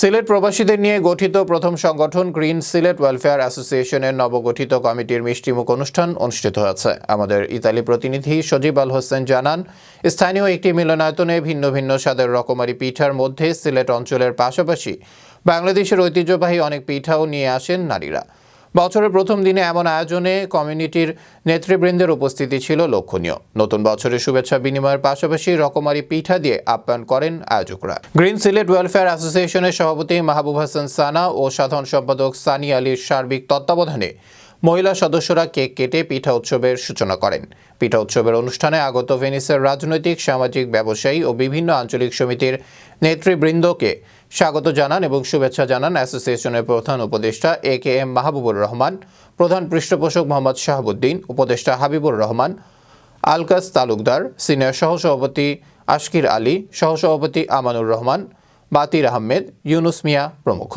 সিলেট প্রবাসীদের নিয়ে গঠিত প্রথম সংগঠন গ্রিন সিলেট ওয়েলফেয়ার অ্যাসোসিয়েশনের নবগঠিত কমিটির মিষ্টিমুখ অনুষ্ঠান অনুষ্ঠিত হয়েছে। আমাদের ইতালি প্রতিনিধি সজীব আল হোসেন জানান, স্থানীয় একটি মিলনায়তনে ভিন্ন ভিন্ন স্বাদের রকমারি পিঠার মধ্যে সিলেট অঞ্চলের পাশাপাশি বাংলাদেশের ঐতিহ্যবাহী অনেক পিঠাও নিয়ে আসেন নারীরা। বছরের প্রথম দিনে এমন আয়োজনে কমিউনিটির নেতৃবৃন্দের উপস্থিতি ছিল লক্ষণীয়। নতুন বছরের শুভেচ্ছা বিনিময়ের পাশাপাশি রকমারি পিঠা দিয়ে আপ্যায়ন করেন আয়োজকরা। গ্রিন সিলেট ওয়েলফেয়ার অ্যাসোসিয়েশনের সভাপতি মাহবুব হাসান সানা ও সাধারণ সম্পাদক সানি আলীর সার্বিক তত্ত্বাবধানে মহিলা সদস্যরা কেক কেটে পিঠা উৎসবের সূচনা করেন। পিঠা উৎসবের অনুষ্ঠানে আগত ভেনিসের রাজনৈতিক, সামাজিক, ব্যবসায়ী ও বিভিন্ন আঞ্চলিক সমিতির নেতৃবৃন্দকে স্বাগত জানান এবং শুভেচ্ছা জানান অ্যাসোসিয়েশনের প্রধান উপদেষ্টা A K M Mahbubur Rahman, প্রধান পৃষ্ঠপোষক মোহাম্মদ শাহাবুদ্দিন, উপদেষ্টা হাবিবুর রহমান, আলকাস তালুকদার, সিনিয়র সহসভাপতি আশকির আলী, সহসভাপতি আমানুর রহমান, বাতির আহমেদ, ইউনুস মিয়া প্রমুখ।